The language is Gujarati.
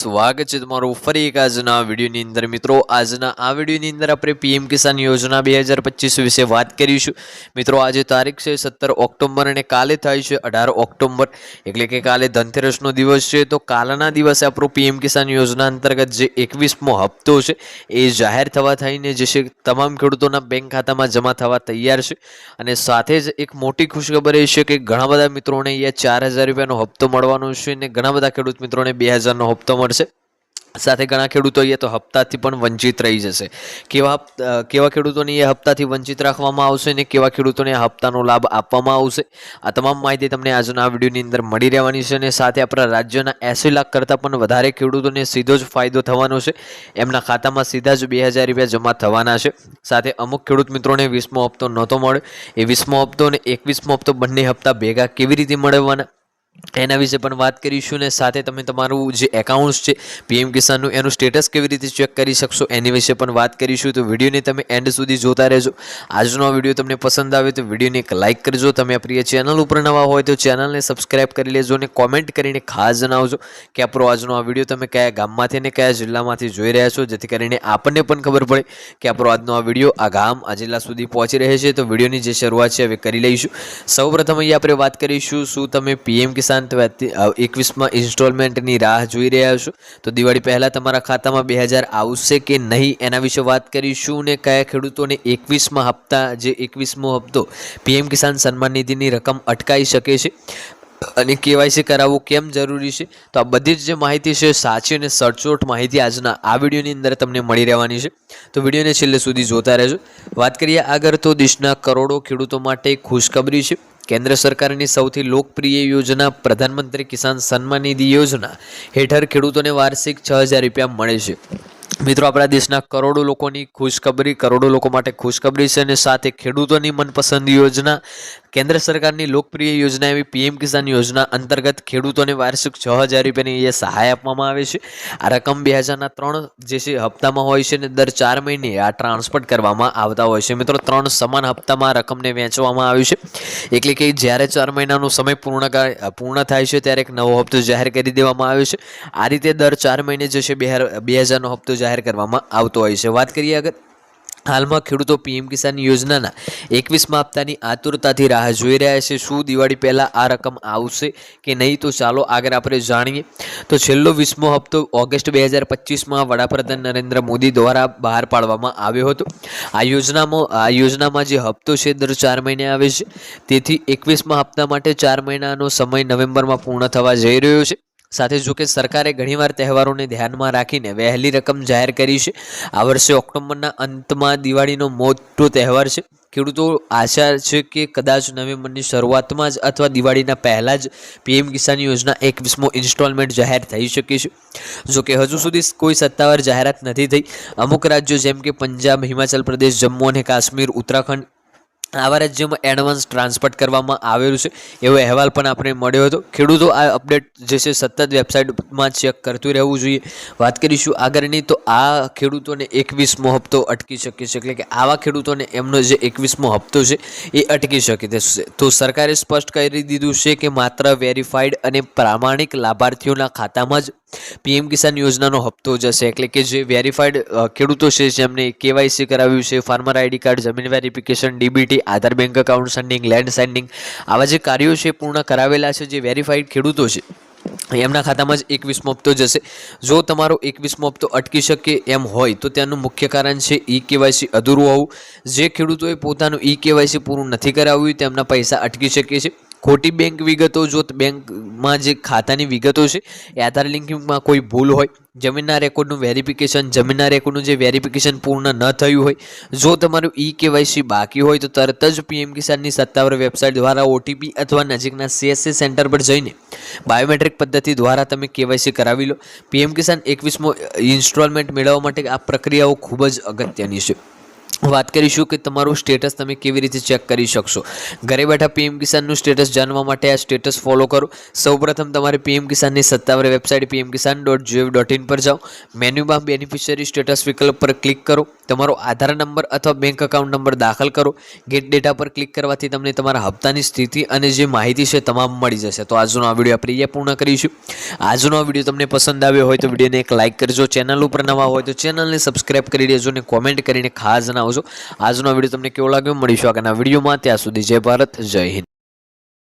સ્વાગત છે તમારું ફરી એક આજના વિડીયોની અંદર. મિત્રો, આજના આ વિડીયોની અંદર આપણે પીએમ કિસાન યોજના બે હજાર પચીસ વિશે વાત કરીશું. મિત્રો, આજે તારીખ છે સત્તર ઓક્ટોબર અને કાલે થાય છે અઢાર ઓક્ટોબર. એટલે કે કાલે ધનતેરસનો દિવસ છે. તો કાલના દિવસે આપણું પીએમ કિસાન યોજના અંતર્ગત જે એકવીસમો હપ્તો છે, એ જાહેર થવા થઈને જે છે તમામ ખેડૂતોના બેંક ખાતામાં જમા થવા તૈયાર છે. અને સાથે જ એક મોટી ખુશખબર એ છે કે ઘણા બધા મિત્રોને અહીંયા ચાર હજાર રૂપિયાનો હપ્તો મળવાનો છે અને ઘણા બધા ખેડૂત મિત્રોને બે હજારનો હપ્તો મળશે સાથે ઘણા ખેડૂતો એ તો હપ્તાથી પણ વંચિત રહી જશે. કેવા કેવા ખેડૂતોને એ હપ્તાથી વંચિત રાખવામાં આવશે અને કેવા ખેડૂતોને હપ્તાનો લાભ આપવામાં આવશે? આ તમામ માહિતી તમને આજના આ વિડીયોની અંદર મળી રહેવાની છે અને સાથે આપણા રાજ્યના એંસી લાખ કરતાં પણ વધારે ખેડૂતોને સીધો જ ફાયદો થવાનો છે. એમના ખાતામાં સીધા જ બે હજાર રૂપિયા જમા થવાના છે. સાથે અમુક ખેડૂત મિત્રોને વીસમો હપ્તો નહોતો મળ્યો. એ વીસમો હપ્તો અને એકવીસમો હપ્તો બંને હપ્તા ભેગા કેવી રીતે મળવાના એના વિશે પણ વાત કરીશું ને સાથે તમે તમારું જે એકાઉન્ટ્સ છે પીએમ કિસાનનું એનું સ્ટેટસ કેવી રીતે ચેક કરી શકશો એની વિશે પણ વાત કરીશું. તો વિડીયોને તમે એન્ડ સુધી જોતા રહેજો. આજનો આ વીડિયો તમને પસંદ આવે તો વિડીયોને એક લાઇક કરજો. તમે પ્રિય ચેનલ ઉપર નવા હોય તો ચેનલને સબસ્ક્રાઇબ કરી લેજો અને કોમેન્ટ કરીને ખાસ જણાવજો કે આપણો આજનો આ વીડિયો તમે કયા ગામમાંથી અને કયા જિલ્લામાંથી જોઈ રહ્યા છો. જેથી કરીને આપણને પણ ખબર પડે કે આપણો આજનો આ વીડિયો આ ગામ, આ જિલ્લા સુધી પહોંચી રહે છે. તો વિડીયોની જે શરૂઆત છે, હવે કરી લઈશું. સૌપ્રથમ અહીંયા આપણે વાત કરીશું શું તમે પીએમ કિસાન એકવીસમાં ઇન્સ્ટોલમેન્ટની રાહ જોઈ રહ્યા છો. તો દિવાળી પહેલાં તમારા ખાતામાં બે હજાર આવશે કે નહીં એના વિશે વાત કરીશું ને કયા ખેડૂતોને એકવીસમાં હપ્તા, જે એકવીસમો હપ્તો પીએમ કિસાન સન્માન નિધિની રકમ અટકાઈ શકે છે અને કેવાયસી કરાવવું કેમ જરૂરી છે? તો આ બધી જ જે માહિતી છે, સાચી અને સચોટ માહિતી આજના આ વિડીયોની અંદર તમને મળી રહેવાની છે. તો વિડીયોને છેલ્લે સુધી જોતા રહેજો. વાત કરીએ આગળ તો દેશના કરોડો ખેડૂતો માટે ખુશખબરી છે. કેન્દ્ર સરકારની સૌથી લોકપ્રિય યોજના પ્રધાનમંત્રી કિસાન સન્માન નિધિ યોજના હેઠળ ખેડૂતોને વાર્ષિક છ હજાર રૂપિયા મળે છે. મિત્રો, આપણા દેશના કરોડો લોકોની ખુશખબરી, કરોડો લોકો માટે ખુશખબરી છે અને સાથે ખેડૂતોની મનપસંદ યોજના, કેન્દ્ર સરકારની લોકપ્રિય યોજના એવી પીએમ કિસાન યોજના અંતર્ગત ખેડૂતોને વાર્ષિક છ હજાર રૂપિયાની એ સહાય આપવામાં આવે છે. આ રકમ બે હજારના ત્રણ જે છે, હપ્તામાં હોય છે અને દર ચાર મહિને આ ટ્રાન્સફર કરવામાં આવતા હોય છે. મિત્રો, ત્રણ સમાન હપ્તામાં રકમને વહેંચવામાં આવ્યું છે. એટલે કે જ્યારે ચાર મહિનાનો સમય પૂર્ણ પૂર્ણ થાય છે, ત્યારે એક નવો હપ્તો જાહેર કરી દેવામાં આવ્યો છે. આ રીતે દર ચાર મહિને જે છે બે હજારનો હપ્તો જાહેર કરવામાં આવતો હોય છે. વાત કરીએ આગળ. હાલમાં ખેડૂતો પીએમ કિસાન યોજનાના એકવીસમાં હપ્તાની આતુરતાથી રાહ જોઈ રહ્યા છે. શું દિવાળી પહેલાં આ રકમ આવશે કે નહીં તો ચાલો આગળ આપણે જાણીએ. તો છેલ્લો વીસમો હપ્તો ઓગસ્ટ બે હજાર પચીસમાં વડાપ્રધાન નરેન્દ્ર મોદી દ્વારા બહાર પાડવામાં આવ્યો હતો. આ યોજનામાં આ યોજનામાં જે હપ્તો છે દર ચાર મહિને આવે છે. તેથી એકવીસમાં હપ્તા માટે ચાર મહિનાનો સમય નવેમ્બરમાં પૂર્ણ થવા જઈ રહ્યો છે. સાથે જો કે સરકારે ઘણીવાર તહેવારોને ધ્યાનમાં રાખીને વહેલી રકમ જાહેર કરી છે. આ વર્ષે ઓક્ટોબરના અંતમાં દિવાળીનો મોટો તહેવાર છે. ખેડૂતો આશા છે કે કદાચ નવેમ્બરની શરૂઆતમાં જ અથવા દિવાળીના પહેલાં જ પીએમ કિસાન યોજના એકવીસમો ઇન્સ્ટોલમેન્ટ જાહેર થઈ શકે છે. જો કે હજુ સુધી કોઈ સત્તાવાર જાહેરાત નથી થઈ. અમુક રાજ્યો જેમ કે પંજાબ, હિમાચલ પ્રદેશ, જમ્મુ અને કાશ્મીર, ઉત્તરાખંડ આવા રાજ્યમાં એડવાન્સ ટ્રાન્સપોર્ટ કરવામાં આવેલું છે, એવો અહેવાલ પણ આપણે મળ્યો હતો. ખેડૂતો આ અપડેટ જે છે સતત વેબસાઇટમાં ચેક કરતું રહેવું જોઈએ. વાત કરીશું આગળની, તો આ ખેડૂતોને એકવીસમો હપ્તો અટકી શકે છે. એટલે કે આવા ખેડૂતોને એમનો જે એકવીસમો હપ્તો છે, એ અટકી શકે છે તો સરકારે સ્પષ્ટ કરી દીધું છે કે માત્ર વેરીફાઈડ અને પ્રામાણિક લાભાર્થીઓના ખાતામાં જ પીએમ કિસાન યોજનાનો હપ્તો જશે એટલે કે જે વેરીફાઈડ ખેડૂતો છે જેમને કેવાયસી કરાવ્યું છે ફાર્મર આઈડી કાર્ડ જમીન verification DBT Aadhaar bank account sending land sending આવા જે કાર્યો છે પૂર્ણ કરાવેલા છે જે વેરીફાઈડ ખેડૂતો છે, એમના ખાતામાં જ એકવીસમો હપ્તો જશે. જો તમારો એકવીસમો હપ્તો અટકી શકે એમ હોય તો તેનું મુખ્ય કારણ છે ઈ કેવાયસી અધૂરું હોવું. જે ખેડૂતોએ પોતાનું ઈ કેવાયસી પૂરું નથી કરાવ્યું તેમના પૈસા અટકી શકે છે. ખોટી બેંક વિગતો જો બેંકમાં જે ખાતાની વિગતો છે આધાર લિંકિંગમાં કોઈ ભૂલ હોય, જમીનના રેકોર્ડનું વેરિફિકેશન જમીનના રેકોર્ડનું જે વેરિફિકેશન પૂર્ણ ન થયું હોય, જો તમારું ઈ કેવાયસી બાકી હોય તો તરત જ પીએમ કિસાનની સત્તાવાર વેબસાઇટ દ્વારા ઓટીપી અથવા નજીકના સીએસસી સેન્ટર પર જઈને બાયોમેટ્રિક પદ્ધતિ દ્વારા તમે કેવાયસી કરાવી લો. પીએમ કિસાન એકવીસમો ઇન્સ્ટોલમેન્ટ મેળવવા માટે આ પ્રક્રિયાઓ ખૂબ જ અગત્યની છે. વાત કરીશું કે તમારું સ્ટેટસ તમે કેવી રીતે ચેક કરી શકશો. ઘરે બેઠા પીએમ કિસાનનું સ્ટેટસ જાણવા માટે આ સ્ટેટસ ફોલો કરો. સૌપ્રથમ તમારે પીએમ કિસાનની સત્તાવાર website PM Kisan dot G O V dot in પર જાઓ. મેન્યુમાં બેનિફિશિયરી સ્ટેટસ વિકલ્પ પર ક્લિક કરો. તમારો આધાર નંબર અથવા બેંક એકાઉન્ટ નંબર દાખલ કરો. ગેટ ડેટા પર ક્લિક કરવાથી તમને તમારા હપ્તાની સ્થિતિ અને જે માહિતી છે તમામ મળી જશે. તો આજનો આ વીડિયો આપણે અહીંયા પૂર્ણ કરીશું. આજનો આ વીડિયો તમને પસંદ આવ્યો હોય તો વિડીયોને એક લાઇક કરજો. ચેનલ ઉપર નવા હોય તો ચેનલને સબસ્ક્રાઇબ કરી દેજો અને કોમેન્ટ કરીને ખાસ જણાવજો. આજનો વીડિયો તમને કેવો લાગ્યો મળીશું આગળના વિડીયોમાં. ત્યાં સુધી જય ભારત જય હિન્દ.